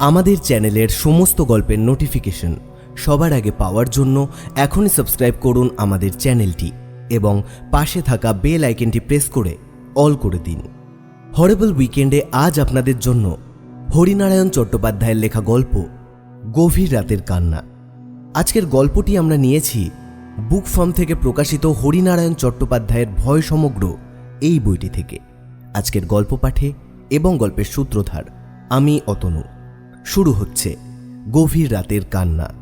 আমাদের চ্যানেলের সমস্ত গল্পের নোটিফিকেশন সবার আগে পাওয়ার জন্য এখনই সাবস্ক্রাইব করুন আমাদের চ্যানেলটি এবং পাশে থাকা বেল আইকনটি প্রেস করে অল করে দিন। হরেবল উইকেন্ডে আজ আপনাদের জন্য হরিনারায়ণ চট্টোপাধ্যায়ের লেখা গল্প গভীর রাতের কান্না। আজকের গল্পটি আমরা নিয়েছি বুক ফার্ম থেকে প্রকাশিত হরিনারায়ণ চট্টোপাধ্যায়ের ভয় সমগ্র এই বইটি থেকে। আজকের গল্প পাঠে এবং গল্পের সূত্রধার আমি অতনু। শুরু হচ্ছে গভীর রাতের কান্না।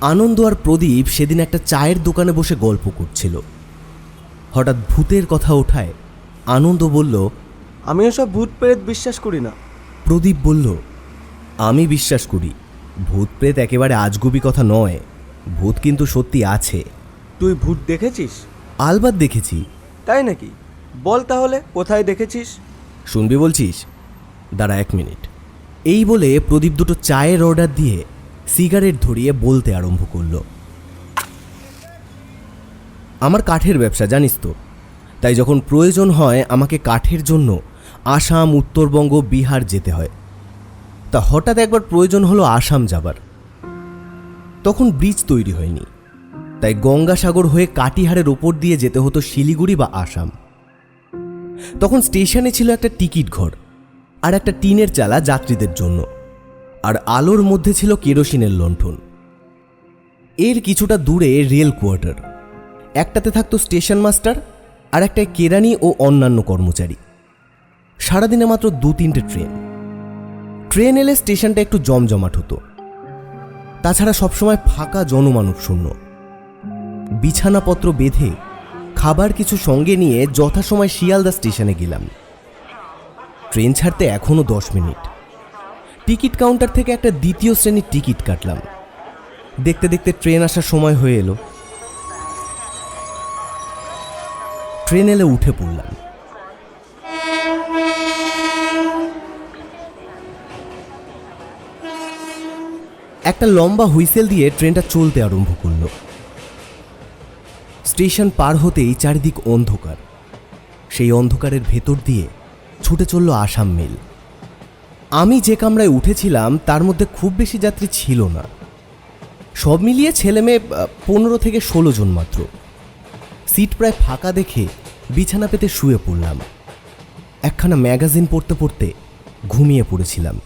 আনন্দ আর প্রদীপ সেদিন একটা চায়ের দোকানে বসে গল্প করছিল। হঠাৎ ভূতের কথা ওঠায় আনন্দ বলল আমি ওসব ভূত প্রেত বিশ্বাস করি না। প্রদীপ বলল আমি বিশ্বাস করি ভূত প্রেত একেবারে আজগুবি কথা নয় ভূত কিন্তু সত্যি আছে। তুই ভূত দেখেছিস? আলবাত দেখেছি। তাই নাকি? বল তাহলে, কোথায় দেখেছিস? শুনবি বলছিস? দাঁড়া এক মিনিট। এই বলে প্রদীপ দুটো চায়ের অর্ডার দিয়ে সিগারেট ধরিয়ে বলতে আরম্ভ করল। আমার কাঠের ব্যবসা, জানিস তো। তাই যখন প্রয়োজন হয়, আমাকে কাঠের জন্য আসাম, উত্তরবঙ্গ, বিহার যেতে হয়। তা হঠাৎ একবার প্রয়োজন হলো আসাম যাবার। তখন ব্রিজ তৈরি হয়নি। তাই গঙ্গাসাগর হয়ে কাটিহারের ওপর দিয়ে যেতে হতো শিলিগুড়ি বা আসাম। তখন স্টেশনে ছিল একটা টিকিট ঘর আর একটা টিনের চালা যাত্রীদের জন্য। আর আলোর মধ্যে ছিল কেরোসিনের লণ্ঠন। এর কিছুটা দূরে রেল কোয়ার্টার। একটাতে থাকতো স্টেশন মাস্টার আর একটায় কেরানি ও অন্যান্য কর্মচারী। সারাদিনে মাত্র দু তিনটে ট্রেন। ট্রেন এলে স্টেশনটা একটু জমজমাট হতো। তাছাড়া সবসময় ফাঁকা জনমানব শূন্য। বিছানাপত্র বেঁধে খাবার কিছু সঙ্গে নিয়ে যথাসময় শিয়ালদা স্টেশনে গেলাম। ট্রেন ছাড়তে এখনও দশ মিনিট। টিকিট কাউন্টার থেকে একটা দ্বিতীয় শ্রেণির টিকিট কাটলাম। দেখতে দেখতে ট্রেন আসার সময় হয়ে এলো। ট্রেন এলে উঠে পড়লাম। একটা লম্বা হুইসেল দিয়ে ট্রেনটা চলতে আরম্ভ করল। স্টেশন পার হতেই চারিদিক অন্ধকার। সেই অন্ধকারের ভেতর দিয়ে ছুটে চলল আসাম মেল। আমি যে কামরায় উঠেছিলাম, তার মধ্যে খুব বেশি যাত্রী ছিল না। সব মিলিয়ে ছেলে মেয়ে পনেরো থেকে ষোলো জন মাত্র। সিট প্রায় ফাঁকা দেখে বিছানা পেতে শুয়ে পড়লাম। একখানা ম্যাগাজিন পড়তে পড়তে ঘুমিয়ে পড়েছিলাম।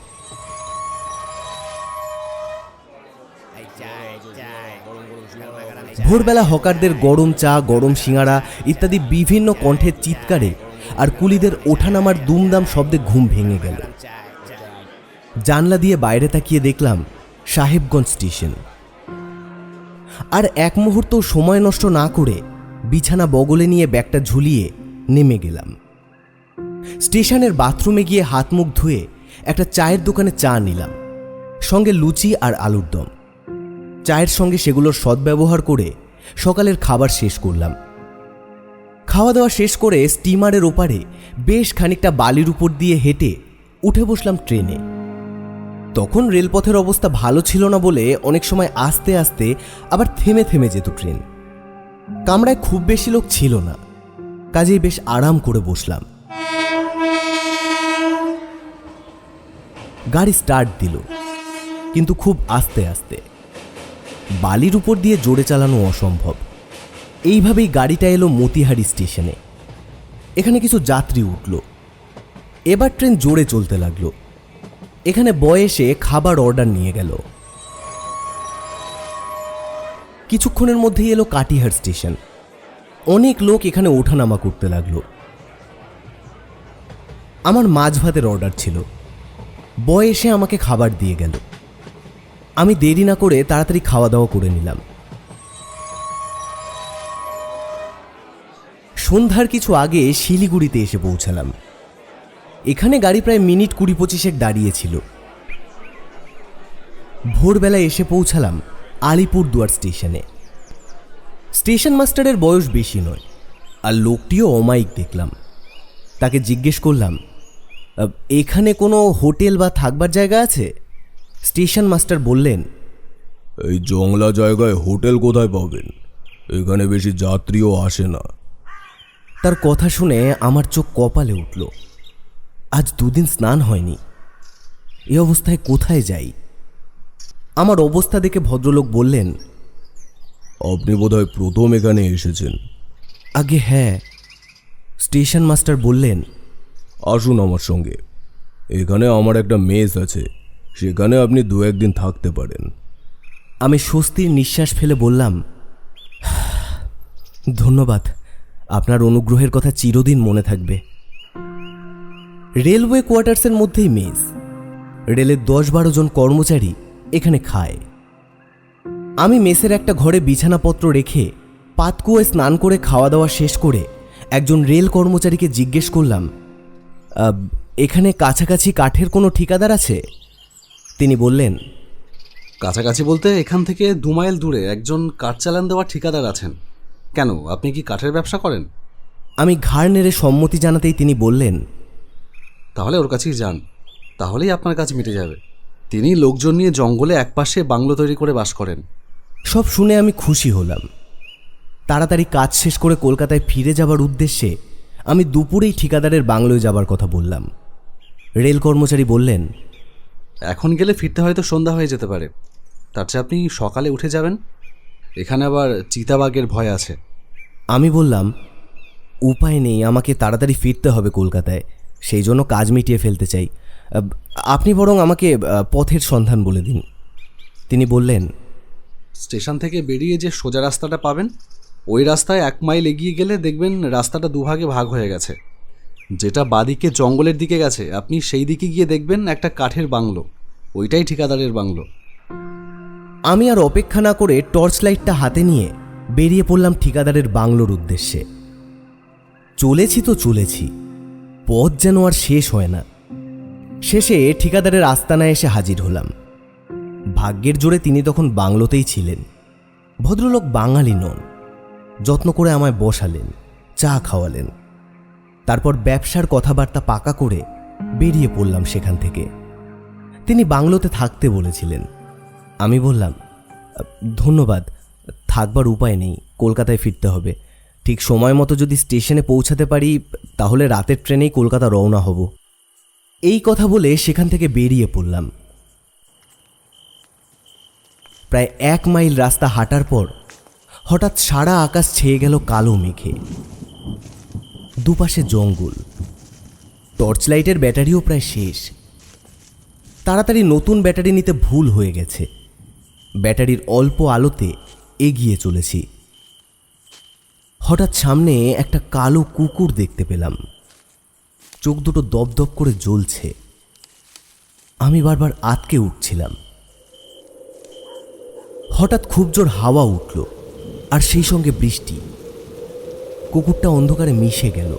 ভোরবেলা হকারদের গরম চা, গরম সিঙাড়া ইত্যাদি বিভিন্ন কণ্ঠের চিৎকারে আর কুলিদের ওঠানামার দুমদাম শব্দে ঘুম ভেঙে গেল। জানলা দিয়ে বাইরে তাকিয়ে দেখলাম সাহেবগঞ্জ স্টেশন। আর এক মুহূর্ত সময় নষ্ট না করে বিছানা বগলে নিয়ে ব্যাগটা ঝুলিয়ে নেমে গেলাম। স্টেশনের বাথরুমে গিয়ে হাত মুখ ধুয়ে একটা চায়ের দোকানে চা নিলাম। সঙ্গে লুচি আর আলুর দম। চায়ের সঙ্গে সেগুলোর সদ্ব্যবহার করে সকালের খাবার শেষ করলাম। খাওয়া দাওয়া শেষ করে স্টিমারের ওপারে বেশ খানিকটা বালির উপর দিয়ে হেঁটে উঠে বসলাম ট্রেনে। তখন রেলপথের অবস্থা ভালো ছিল না বলে অনেক সময় আস্তে আস্তে আবার থেমে থেমে যেত ট্রেন। কামরায় খুব বেশি লোক ছিল না। কাজেই বেশ আরাম করে বসলাম। গাড়ি স্টার্ট দিল, কিন্তু খুব আস্তে আস্তে। বালির উপর দিয়ে জোরে চালানো অসম্ভব। এইভাবেই গাড়িটা এলো মতিহারি স্টেশনে। এখানে কিছু যাত্রী উঠল। এবার ট্রেন জোরে চলতে লাগল। এখানে বয়সে খাবার অর্ডার নিয়ে গেল। কিছুক্ষণের মধ্যেই এলো কাটিহার স্টেশন। অনেক লোক এখানে ওঠানামা করতে লাগল। আমার মাছ ভাতের অর্ডার ছিল। বয়সে আমাকে খাবার দিয়ে গেল। আমি দেরি না করে তাড়াতাড়ি খাওয়া দাওয়া করে নিলাম। সন্ধ্যার কিছু আগে শিলিগুড়িতে এসে পৌঁছালাম। এখানে গাড়ি প্রায় মিনিট কুড়ি পঁচিশেক দাঁড়িয়েছিল ভোরবেলা এসে পৌঁছালাম আলিপুরদুয়ার স্টেশনে। স্টেশন মাস্টারের বয়স বেশি নয়, আর লোকটিও অমায়িক দেখলাম। তাকে জিজ্ঞেস করলাম এখানে কোনো হোটেল বা থাকবার জায়গা আছে? স্টেশন মাস্টার বললেন এই জংলা জায়গায় হোটেল কোথায় পাবেন? এখানে বেশি যাত্রীও আসে না। তার কথা শুনে আমার চোখ কপালে উঠল। আজ দুদিন স্নান হয়নি। এ অবস্থায় কোথায় যাই? আমার অবস্থা দেখে ভদ্রলোক বললেন আপনি বোধহয় প্রথম এখানে এসেছেন। আগে হ্যাঁ স্টেশন মাস্টার বললেন আসুন আমার সঙ্গে। এখানে আমার একটা মেস আছে। সেখানে আপনি দু একদিন থাকতে পারেন। আমি স্বস্তির নিঃশ্বাস ফেলে বললাম, ধন্যবাদ, আপনার অনুগ্রহের কথা চিরদিন মনে থাকবে। রেলওয়ে কোয়ার্টার্সের মধ্যেই মেস। রেলের দশ বারো জন কর্মচারী এখানে খায়। আমি মেসের একটা ঘরে বিছানাপত্র রেখে পাতকুয়ে স্নান করে খাওয়া দাওয়া শেষ করে একজন রেল কর্মচারীকে জিজ্ঞেস করলাম এখানে কাছাকাছি কাঠের কোনো ঠিকাদার আছে? তিনি বললেন কাছাকাছি বলতে এখান থেকে দু মাইল দূরে একজন কাঠ চালান দেওয়া ঠিকাদার আছেন। কেন আপনি কি কাঠের ব্যবসা করেন? আমি ঘাড় নেড়ে সম্মতি জানাতেই তিনি বললেন তাহলে ওর কাছেই যান তাহলেই আপনার কাজ মিটে যাবে। তিনি লোকজন নিয়ে জঙ্গলে একপাশে বাংলো তৈরি করে বাস করেন। সব শুনে আমি খুশি হলাম। তাড়াতাড়ি কাজ শেষ করে কলকাতায় ফিরে যাবার উদ্দেশ্যে আমি দুপুরেই ঠিকাদারের বাংলোয় যাবার কথা বললাম। রেল কর্মচারী বললেন এখন গেলে ফিরতে হয়তো সন্ধ্যা হয়ে যেতে পারে। তার চেয়ে আপনি সকালে উঠে যাবেন। এখানে আবার চিতাবাঘের ভয় আছে। আমি বললাম উপায় নেই আমাকে তাড়াতাড়ি ফিরতে হবে কলকাতায়। সেই জন্য কাজ মিটিয়ে ফেলতে চাই। আপনি বরং আমাকে পথের সন্ধান বলে দিন। তিনি বললেন স্টেশন থেকে বেরিয়ে যে সোজা রাস্তাটা পাবেন ওই রাস্তায় এক মাইল এগিয়ে গেলে দেখবেন রাস্তাটা দুভাগে ভাগ হয়ে গেছে। যেটা বাদিকে জঙ্গলের দিকে গেছে, আপনি সেই দিকে গিয়ে দেখবেন একটা কাঠের বাংলো। ওইটাই ঠিকাদারের বাংলো। আমি আর অপেক্ষা না করে টর্চ লাইটটা হাতে নিয়ে বেরিয়ে পড়লাম ঠিকাদারের বাংলোর উদ্দেশ্যে। চলেছি তো চলেছি, পথ যেন আর শেষ হয় না। শেষে ঠিকাদারের আস্তানায় এসে হাজির হলাম। ভাগ্যের জোরে তিনি তখন বাংলোতেই ছিলেন। ভদ্রলোক বাঙালি নন, যত্ন করে আমায় বসালেন, চা খাওয়ালেন। তারপর ব্যবসার কথাবার্তা পাকা করে বেরিয়ে পড়লাম সেখান থেকে। তিনি বাংলোতে থাকতে বলেছিলেন। আমি বললাম, ধন্যবাদ, থাকবার উপায় নেই, কলকাতায় ফিরতে হবে। ঠিক সময় মতো যদি স্টেশনে পৌঁছাতে পারি, তাহলে রাতের ট্রেনেই কলকাতা রওনা হব। এই কথা বলে সেখান থেকে বেরিয়ে পড়লাম। প্রায় এক মাইল রাস্তা হাঁটার পর হঠাৎ সারা আকাশ ছেয়ে গেল কালো মেঘে। দুপাশে জঙ্গল। টর্চ লাইটের ব্যাটারিও প্রায় শেষ। তাড়াতাড়ি নতুন ব্যাটারি নিতে ভুল হয়ে গেছে। ব্যাটারির অল্প আলোতে এগিয়ে চলেছি। হঠাৎ সামনে একটা কালো কুকুর দেখতে পেলাম। চোখ দুটো দপদপ করে জ্বলছে। আমি বারবার আটকে উঠছিলাম। হঠাৎ খুব জোর হাওয়া উঠল, আর সেই সঙ্গে বৃষ্টি। কুকুরটা অন্ধকারে মিশে গেল।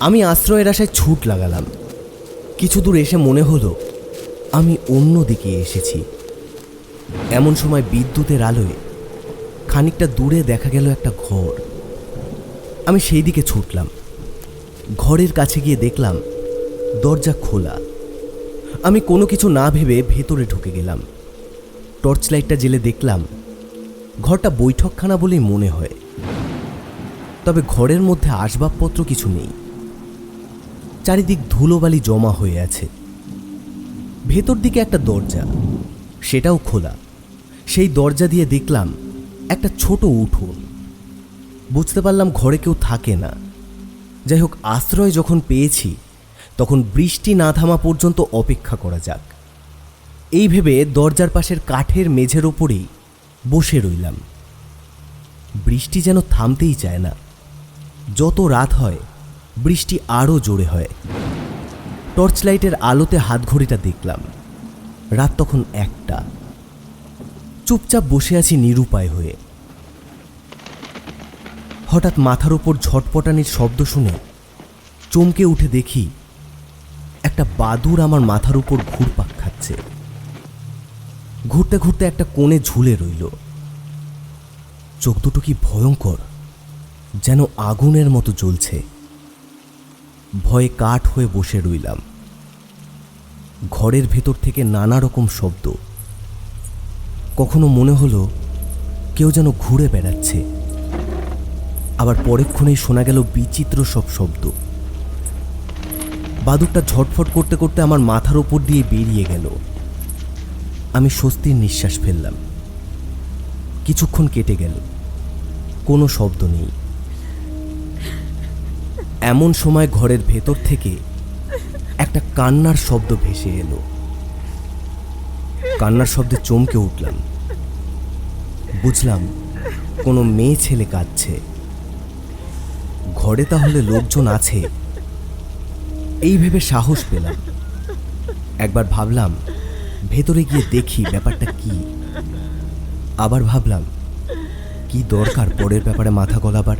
আমি আশ্রয়ের আশায় ছুট লাগালাম। কিছু দূর এসে মনে হলো, আমি অন্য দিকে এসেছি। এমন সময় বিদ্যুতের আলোয় খানিকটা দূরে দেখা গেল একটা ঘর। আমি সেই দিকে ছুটলাম। ঘরের কাছে গিয়ে দেখলাম, দরজা খোলা। আমি কোনো কিছু না ভেবে ভেতরে ঢুকে গেলাম। টর্চ লাইটটা জেলে দেখলাম ঘরটা বৈঠকখানা বলেই মনে হয়। তবে ঘরের মধ্যে আসবাবপত্র কিছু নেই। চারিদিক ধুলোবালি জমা হয়ে আছে। ভেতর দিকে একটা দরজা, সেটাও খোলা। সেই দরজা দিয়ে দেখলাম একটা ছোট উঠোন। বুঝতে পারলাম ঘরে কেউ থাকে না। যাই হোক, আশ্রয় যখন পেয়েছি, তখন বৃষ্টি না থামা পর্যন্ত অপেক্ষা করা যাক। এই ভেবে দরজার পাশের কাঠের মেঝের ওপরেই বসে রইলাম। বৃষ্টি যেন থামতেই চায় না। যত রাত হয়, বৃষ্টি আরও জোরে হয়। টর্চ লাইটের আলোতে হাতঘড়িটা দেখলাম। রাত তখন একটা। চুপচাপ বসে আছি নিরুপায় হয়ে। হঠাৎ মাথার ওপর ঝটপটানির শব্দ শুনে চমকে উঠে দেখি, একটা বাদুর আমার মাথার উপর ঘুরপাক ঘুরতে ঘুরতে একটা কোণে ঝুলে রইল। চোখ দুটো কি ভয়ঙ্কর, যেন আগুনের মতো জ্বলছে। ভয়ে কাঠ হয়ে বসে রইলাম। ঘরের ভেতর থেকে নানা রকম শব্দ। কখনো মনে হলো কেউ যেন ঘুরে বেড়াচ্ছে। আবার পরেক্ষণেই শোনা গেল বিচিত্র সব শব্দ। বাদুরটা ঝটফট করতে করতে আমার মাথার ওপর দিয়ে বেরিয়ে গেল। আমি স্বস্তির নিঃশ্বাস ফেললাম। কিছুক্ষণ কেটে গেল। কোনো শব্দ নেই। এমন সময় ঘরের ভেতর থেকে একটা কান্নার শব্দ ভেসে এলো। কান্নার শব্দে চমকে উঠলাম। বুঝলাম কোনো মেয়ে ছেলে কাঁদছে। ঘরে তাহলে লোকজন আছে। এই ভেবে সাহস পেলাম। একবার ভাবলাম ভেতরে গিয়ে দেখি ব্যাপারটা কি। আবার ভাবলাম, কি দরকার পরের ব্যাপারে মাথা গলাবার?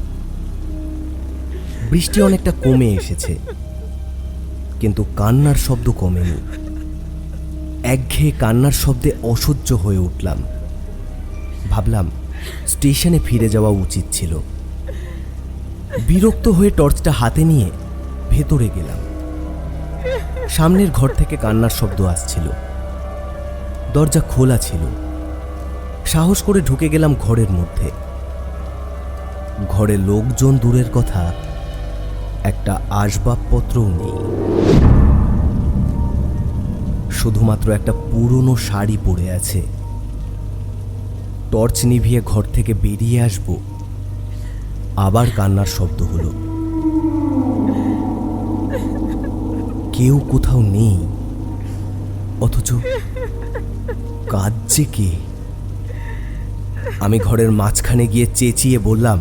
বৃষ্টি অনেকটা কমে এসেছে, কিন্তু কান্নার শব্দ কমেনি। একঘেয়ে কান্নার শব্দে অসহ্য হয়ে উঠলাম। ভাবলাম, স্টেশনে ফিরে যাওয়া উচিত ছিল। বিরক্ত হয়ে টর্চটা হাতে নিয়ে ভেতরে গেলাম। সামনের ঘর থেকে কান্নার শব্দ আসছিল। দরজা খোলা ছিল। সাহস করে ঢুকে গেলাম ঘরের মধ্যে। ঘরে লোকজন দূরের কথা, একটা আসবাবপত্রও নেই। শুধুমাত্র একটা পুরনো শাড়ি পরে আছে। টর্চ নিভিয়ে ঘর থেকে বেরিয়ে আসব। আবার কান্নার শব্দ হলো। কেউ কোথাও নেই। অথচ কাঁদছে কে? আমি ঘরের মাঝখানে গিয়ে চেঁচিয়ে বললাম,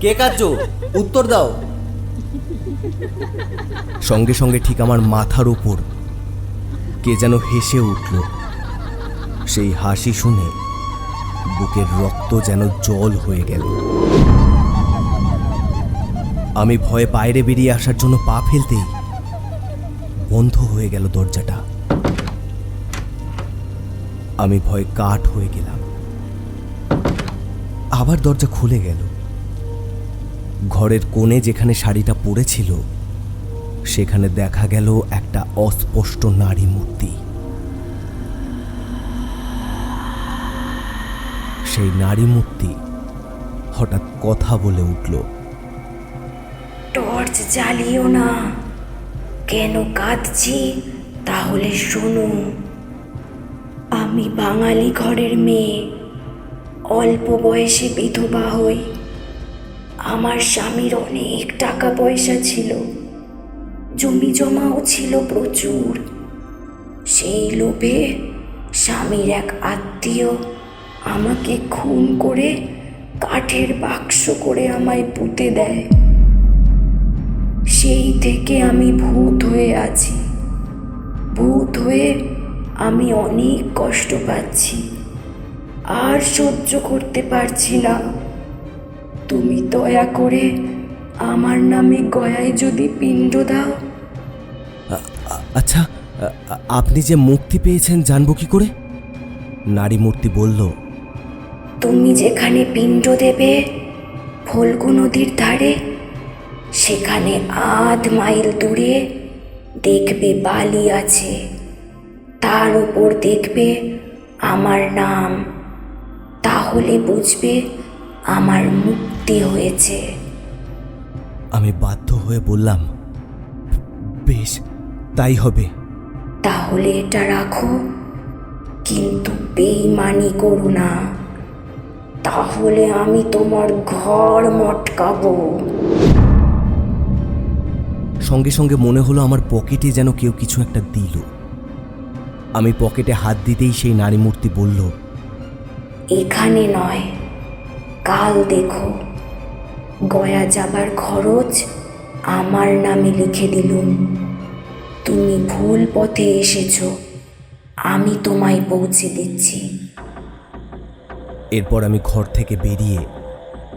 কে কাঁদছ? উত্তর দাও। সঙ্গে সঙ্গে ঠিক আমার মাথার উপর কে যেন হেসে উঠল। সেই হাসি শুনে বুকের রক্ত যেন জল হয়ে গেল। আমি ভয়ে বাইরে বেরিয়ে আসার জন্য পা ফেলতেই বন্ধ হয়ে গেল দরজাটা। আমি ভয়ে কাঠ হয়ে গেলাম। আবার দরজা খুলে গেল। ঘরের কোণে যেখানে শাড়িটা পড়েছিল, সেখানে দেখা গেল একটা অস্পষ্ট নারী মূর্তি। সেই নারী মূর্তি হঠাৎ কথা বলে উঠল, টর্চ জ্বালিও না। কেন কাঁদছি? তাহলে শোনো আমি বাঙালি ঘরের মেয়ে। অল্প বয়সে বিধবা হই। আমার স্বামীর অনেক টাকা পয়সা ছিল। জমি জমাও ছিল প্রচুর। সেই লোভে স্বামীর এক আত্মীয় আমাকে খুন করে কাঠের বাক্স করে আমায় পুঁতে দেয়। সেই থেকে আমি ভূত হয়ে আছি। ভূত হয়ে আমি অনেক কষ্ট পাচ্ছি। আর সহ্য করতে পারছি না। তুমি দয়া করে আমার নামে গয়ায় যদি পিণ্ড দাও। আচ্ছা আপনি যে মুক্তি পেয়েছেন জানব কি করে? নারী মূর্তি বলল তুমি যেখানে পিণ্ড দেবে ফল্গু নদীর ধারে সেখানে আধ মাইল দূরে দেখবে বালি আছে। তার উপর দেখবে আমার নাম। তাহলে বুঝবে আমার মুক্তি হয়েছে। আমি বাধ্য হয়ে বললাম বেশ তাই হবে। তাহলে এটা রাখো কিন্তু বেইমানি করো না। তাহলে আমি তোমার ঘর মটকাবো। সঙ্গে সঙ্গে মনে হলো আমার পকেটে যেন কেউ কিছু একটা দিল। আমি পকেটে হাত দিতেই সেই নারী মূর্তি বলল এখানে নয় কাল দেখো। গয়া যাবার খরচ আমার নামে লিখে দিলুম। তুমি ভুল পথে এসেছ আমি তোমায় পৌঁছে দিচ্ছি। এরপর আমি ঘর থেকে বেরিয়ে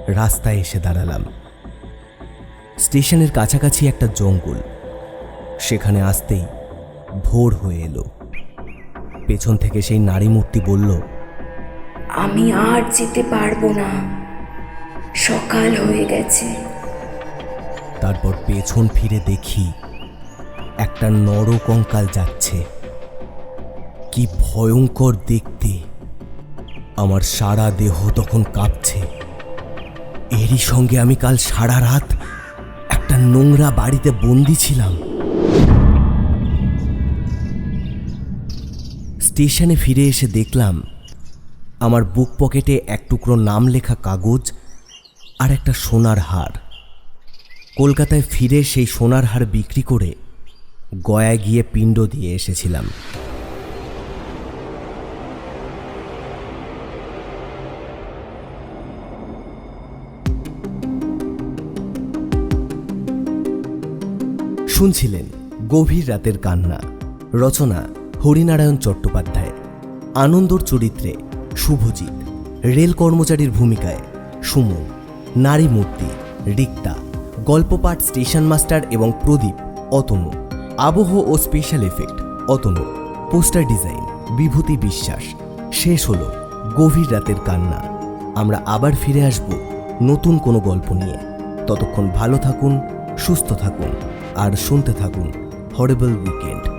রাস্তায় এসে দাঁড়ালাম। স্টেশনের কাছাকাছি একটা জঙ্গল সেখানে আসতেই ভোর হয়ে এলো। পেছন থেকে সেই নারী মূর্তি বলল আমি আর যেতে পারব না। সকাল হয়ে গেছে। তারপর পেছন ফিরে দেখি একটা নরকঙ্কাল যাচ্ছে। কি ভয়ঙ্কর দেখতে। আমার সারা দেহ তখন কাঁপছে। এরই সঙ্গে আমি কাল সারা রাত একটা নোংরা বাড়িতে বন্দি ছিলাম। স্টেশনে ফিরে এসে দেখলাম আমার বুক পকেটে এক টুকরো নাম লেখা কাগজ আর একটা সোনার হার। কলকাতায় ফিরে সেই সোনার হার বিক্রি করে গয়ায় গিয়ে পিণ্ড দিয়ে এসেছিলাম। শুনছিলেন গভীর রাতের কান্না, রচনা হরিনারায়ণ চট্টোপাধ্যায়, আনন্দর চরিত্রে শুভজিৎ, রেল কর্মচারীর ভূমিকায় সুমন, নারী মূর্তি, রিক্তা, গল্পপাঠ স্টেশন মাস্টার এবং প্রদীপ, অতনু, আবহ ও special effect, Atanu, poster design, Bibhuti Biswas, শেষ হলো গভীর রাতের কান্না। আমরা আবার ফিরে আসব নতুন কোনো গল্প নিয়ে। ততক্ষণ ভালো থাকুন, সুস্থ থাকুন, আর শুনতে থাকুন হরেবল উইকেন্ড